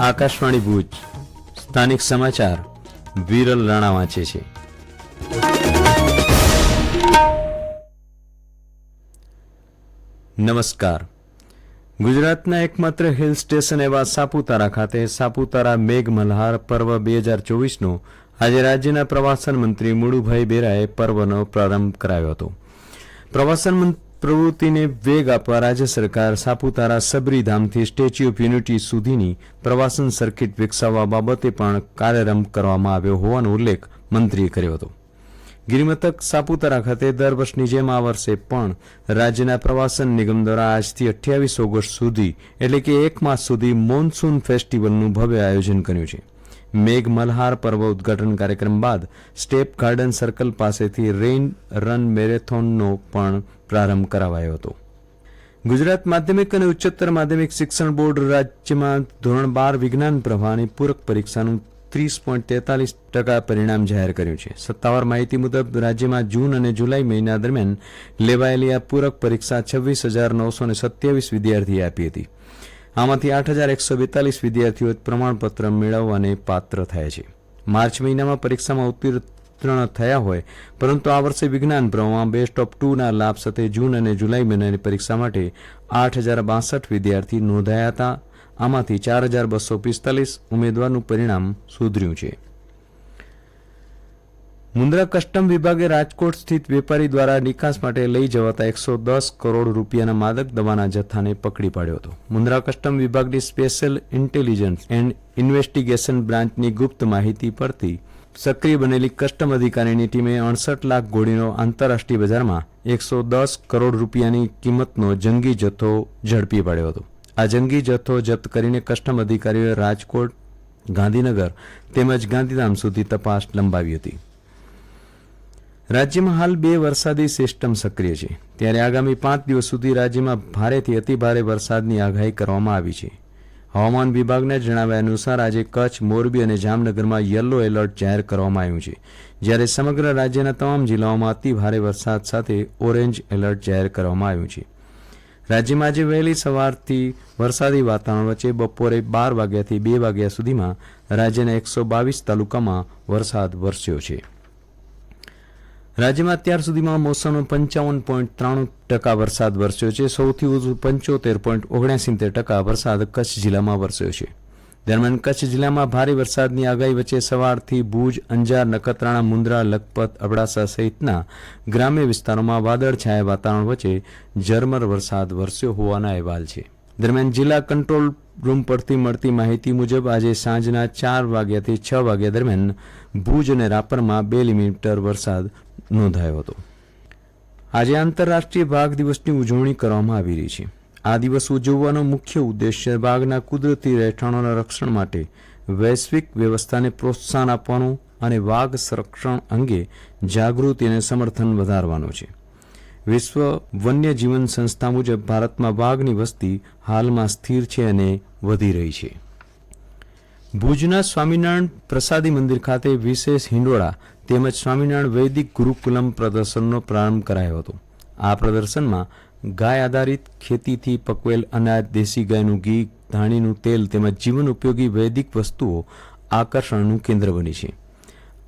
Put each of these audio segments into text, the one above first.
આકાશવાણી ભુજ. સ્થાનિક સમાચાર, વિરલ રાણા વાંચે છે. નમસ્કાર. ગુજરાતના એકમાત્ર હિલ સ્ટેશન એવા સાપુતારા ખાતે સાપુતારા મેઘ મલ્હાર પર્વ બે હજાર ચોવીસનો આજે રાજ્યના પ્રવાસન મંત્રી મુળુભાઈ બેરાએ પર્વનો પ્રારંભ કરાવ્યો હતો. પ્રવાસન મં- પ્રવૃત્તિને વેગ આપવા રાજ્ય સરકાર સાપુતારા સબરીધામથી સ્ટેચ્યુ ઓફ યુનિટી સુધીની પ્રવાસન સર્કિટ વિકસાવવા બાબતે પણ કાર્યારંભ કરવામાં આવ્યો હોવાનો ઉલ્લેખ મંત્રીએ કર્યો હતો. ગિરિમથક સાપુતારા ખાતે દર વર્ષની જેમ આ વર્ષે પણ રાજ્યના પ્રવાસન નિગમ દ્વારા આજથી અઠ્યાવીસ ઓગસ્ટ સુધી એટલે કે એક માસ સુધી મોન્સૂન ફેસ્ટિવલનું ભવ્ય આયોજન કર્યું છે. મેઘ મલ્હાર પર્વ ઉદઘાટન કાર્યક્રમ બાદ સ્ટેપ ગાર્ડન સર્કલ પાસેથી રેઇન રન મેરેથોનનો પણ પ્રારંભ કરાવાયો હતો. ગુજરાત માધ્યમિક અને ઉચ્ચતર માધ્યમિક શિક્ષણ બોર્ડ રાજ્યમાં ધોરણ બાર વિજ્ઞાન પ્રવાહની પૂરક પરીક્ષાનું ત્રીસ પોઈન્ટ તેતાલીસ ટકા પરિણામ જાહેર કર્યું છે. સત્તાવાર માહિતી મુજબ, રાજ્યમાં જૂન અને જુલાઈ મહિના દરમિયાન લેવાયેલી આ પૂરક પરીક્ષા છવ્વીસ હજાર નવસો સત્યાવીસ વિદ્યાર્થીએ આપી હતી. આમાંથી આઠ હજાર એકસો બેતાલીસ વિદ્યાર્થીઓ પ્રમાણપત્ર મેળવવાને પાત્ર થયા છે. માર્ચ મહિનામાં પરીક્ષામાં ઉત્તીર્ણ થયા હોય, પરંતુ આ વર્ષે વિજ્ઞાન પ્રવાહમાં બેસ્ટ ઓફ ટુના લાભ સાથે જૂન અને જુલાઈ મહિનાની પરીક્ષા માટે આઠ હજાર બાસઠ વિદ્યાર્થી નોંધાયા હતા. આમાંથી ચાર હજાર બસો પિસ્તાલીસ ઉમેદવારનું પરિણામ સુધર્યું છે. મુન્દ્રા કસ્ટમ વિભાગે રાજકોટ સ્થિત વેપારી દ્વારા નિકાસ માટે લઈ જવાતા એકસો દસ કરોડ રૂપિયાના માદક દવાના જથ્થાને પકડી પાડ્યો હતો. મુન્દ્રા કસ્ટમ વિભાગની સ્પેશિયલ ઇન્ટેલિજન્સ એન્ડ ઇન્વેસ્ટિગેશન બ્રાન્ચની ગુપ્ત માહિતી પરથી સક્રિય બનેલી કસ્ટમ અધિકારીની ટીમે અડસઠ લાખ ગોળીનો આંતરરાષ્ટ્રીય બજારમાં એકસો દસ કરોડ રૂપિયાની કિંમતનો જંગી જથ્થો ઝડપી પાડ્યો હતો. આ જંગી જથ્થો જપ્ત કરીને કસ્ટમ અધિકારીઓએ રાજકોટ, ગાંધીનગર તેમજ ગાંધીધામ સુધી તપાસ લંબાવી હતી. રાજ્યમાં હાલ બે વરસાદી સિસ્ટમ સક્રિય છે. ત્યારે આગામી પાંચ દિવસ સુધી રાજ્યમાં ભારેથી અતિભારે વરસાદની આગાહી કરવામાં આવી છે. હવામાન વિભાગના જણાવ્યા અનુસાર આજે કચ્છ, મોરબી અને જામનગરમાં યલો એલર્ટ જાહેર કરવામાં આવ્યું છે. જ્યારે સમગ્ર રાજ્યના તમામ જિલ્લાઓમાં અતિભારે વરસાદ સાથે ઓરેન્જ એલર્ટ જાહેર કરવામાં આવ્યું છે. રાજ્યમાં આજે વહેલી સવારથી વરસાદી વાતાવરણ વચ્ચે બપોરે બાર વાગ્યાથી બે વાગ્યા સુધીમાં રાજ્યના એકસો બાવીસ તાલુકામાં વરસાદ વરસ્યો છે. રાજ્યમાં અત્યાર સુધીમાં મોસમનો પંચાવન પોઈન્ટ ત્રાણું ટકા વરસાદ વરસ્યો છે. સૌથી વધુ પંચોતેર પોઈન્ટ ઓગણસિત્તેર ટકા વરસાદ કચ્છ જિલ્લામાં વરસ્યો છે. દરમિયાન કચ્છ જિલ્લામાં ભારે વરસાદની આગાહી વચ્ચે સવારથી ભુજ, અંજાર, નખત્રાણા, મુન્દ્રા, લખપત, અબડાસા સહિતના ગ્રામ્ય વિસ્તારોમાં વાદળછાયા વાતાવરણ વચ્ચે ઝરમર વરસાદ વરસ્યો હોવાના અહેવાલ છે. દરમિયાન જિલ્લા કંટ્રોલ રૂમ પરથી મળતી માહિતી મુજબ આજે સાંજના ચાર વાગ્યાથી છ વાગ્યા દરમિયાન ભુજ અને રાપરમાં બે મિલીમીટર વરસાદ નોંધાયો હતો. આજે આંતરરાષ્ટ્રીય વાઘ દિવસની ઉજવણી કરવામાં આવી રહી છે. આ દિવસ ઉજવવાનો મુખ્ય ઉદ્દેશ્ય વાઘના કુદરતી રહેઠાણોના રક્ષણ માટે વૈશ્વિક વ્યવસ્થાને પ્રોત્સાહન આપવાનું અને વાઘ સંરક્ષણ અંગે જાગૃતિ અને સમર્થન વધારવાનો છે. વિશ્વ વન્ય જીવન સંસ્થા મુજબ ભારતમાં વાઘની વસ્તી હાલમાં સ્થિર છે અને વધી રહી છે. ભુજના સ્વામિનારાયણ પ્રસાદી મંદિર ખાતે વિશેષ હિંડોળા તેમજ સ્વામિનારાયણ વૈદિક ગુરુકુલમ પ્રદર્શનનો પ્રારંભ કરાયો હતો. આ પ્રદર્શનમાં ગાય આધારિત ખેતીથી પકવેલ અનાજ, દેશી ગાયનું ઘી, ધાણીનું તેલ તેમજ જીવન ઉપયોગી વૈદિક વસ્તુઓ આકર્ષણનું કેન્દ્ર બની છે.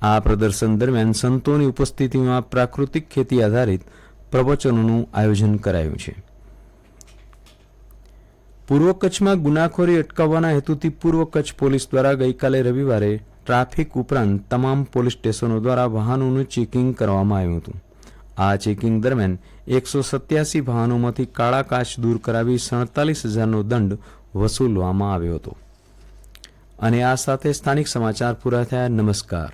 આ પ્રદર્શન દરમિયાન સંતોની ઉપસ્થિતિમાં પ્રાકૃતિક ખેતી આધારિત પ્રવચનોનું આયોજન કરાયું છે. પૂર્વ કચ્છમાં ગુનાખોરી અટકાવવાના હેતુથી પૂર્વ કચ્છ પોલીસ દ્વારા ગઈકાલે રવિવારે ટ્રાફિક ઉપરાંત તમામ પોલીસ સ્ટેશનો દ્વારા વાહનોનું ચેકિંગ કરવામાં આવ્યું હતું. આ ચેકિંગ દરમિયાન એકસો સત્યાસી વાહનોમાંથી કાળા કાચ દૂર કરાવી સડતાલીસ હજારનો દંડ વસૂલવામાં આવ્યો હતો. અને આ સાથે સ્થાનિક સમાચાર પૂરા થયા. નમસ્કાર.